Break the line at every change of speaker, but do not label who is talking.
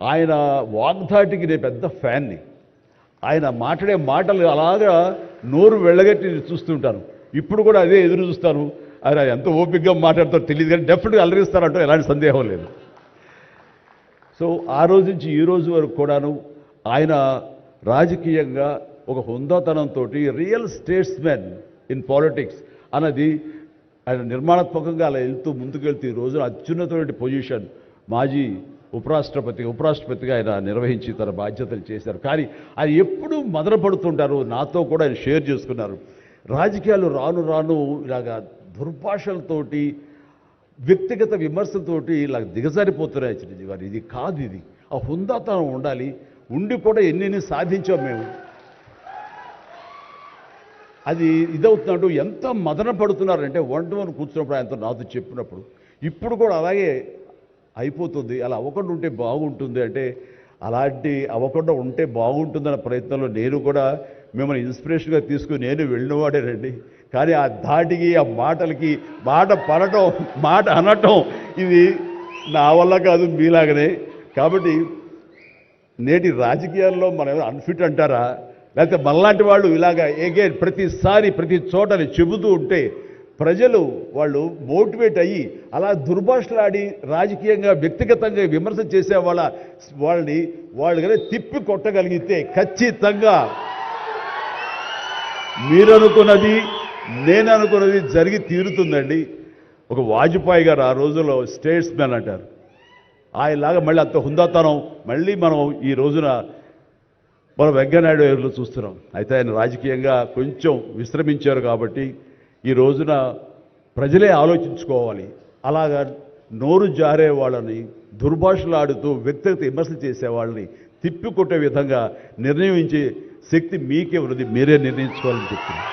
ఆయన వాగ్ధాటికి నేను పెద్ద ఫ్యాన్ని. ఆయన మాట్లాడే మాటలు అలాగా నోరు వెళ్ళగట్టి చూస్తుంటాను ఇప్పుడు కూడా అదే ఎదురు చూస్తాను. ఆయన ఎంత ఓపికగా మాట్లాడతారో తెలియదు కానీ డెఫినెట్గా అలరిస్తారంటూ ఎలాంటి సందేహం లేదు. సో ఆ రోజు నుంచి ఈ రోజు వరకు కూడాను ఆయన రాజకీయంగా ఒక హుందాతనంతో రియల్ స్టేట్స్మెన్ ఇన్ పాలిటిక్స్ అన్నది ఆయన నిర్మాణాత్మకంగా అలా వెళ్తూ ముందుకెళ్తూ ఈ రోజున అత్యున్నతమైన పొజిషన్ మాజీ ఉపరాష్ట్రపతి ఉపరాష్ట్రపతిగా ఆయన నిర్వహించి తన బాధ్యతలు చేశారు. కానీ ఆయన ఎప్పుడూ మదనపడుతుంటారు. నాతో కూడా ఆయన షేర్ చేసుకున్నారు. రాజకీయాలు రాను రాను ఇలాగా దుర్భాషలతోటి వ్యక్తిగత విమర్శలతోటి ఇలా దిగజారిపోతున్నాయి చిరంజీవి గారు. ఇది కాదు ఇది. ఆ హుందాతనం ఉండాలి. ఉండి కూడా ఎన్ని సాధించాం మేము. అది ఇదవుతున్నాడు ఎంత మదన పడుతున్నారంటే వన్ టు వన్ కూర్చున్నప్పుడు ఆయనతో నాతో చెప్పినప్పుడు. ఇప్పుడు కూడా అలాగే అయిపోతుంది. అలా అవ్వకుండా ఉంటే బాగుంటుంది. అంటే అలాంటి అవ్వకుండా ఉంటే బాగుంటుందన్న ప్రయత్నంలో నేను కూడా మిమ్మల్ని ఇన్స్పిరేషన్గా తీసుకుని నేను వెళ్ళినవాడే రండి. కానీ ఆ ధాటికి ఆ మాటలకి మాట పడటం మాట అనటం ఇది నా వల్ల కాదు మీలాగనే. కాబట్టి నేటి రాజకీయాల్లో మనం అన్ఫిట్ అంటారా? లేకపోతే మనలాంటి వాళ్ళు ఇలాగ ఎగైన్ ప్రతిసారి ప్రతి చోటని చెబుతూ ఉంటే ప్రజలు వాళ్ళు మోటివేట్ అయ్యి అలా దుర్భాషలాడి రాజకీయంగా వ్యక్తిగతంగా విమర్శ చేసే వాళ్ళ వాళ్ళని వాళ్ళు కనుక తిప్పి కొట్టగలిగితే ఖచ్చితంగా మీరు అనుకున్నది నేను అనుకున్నది జరిగి తీరుతుందండి. ఒక వాజ్పేయి గారు ఆ రోజుల్లో స్టేట్స్ మ్యాన్ అంటారు. ఆయనలాగా మళ్ళీ అంత హుందాతనం మళ్ళీ మనం ఈ రోజున మనం వెంకయ్యనాయుడు గారిలో చూస్తున్నాం. అయితే ఆయన రాజకీయంగా కొంచెం విశ్రమించారు కాబట్టి ఈ రోజున ప్రజలే ఆలోచించుకోవాలి. అలాగా నోరు జారే వాళ్ళని దుర్భాషలాడుతూ వ్యక్తిగత విమర్శలు చేసే వాళ్ళని తిప్పికొట్టే విధంగా నిర్ణయించే శక్తి మీకే ఉన్నది. మీరే నిర్ణయించుకోవాలని చెప్తున్నాను.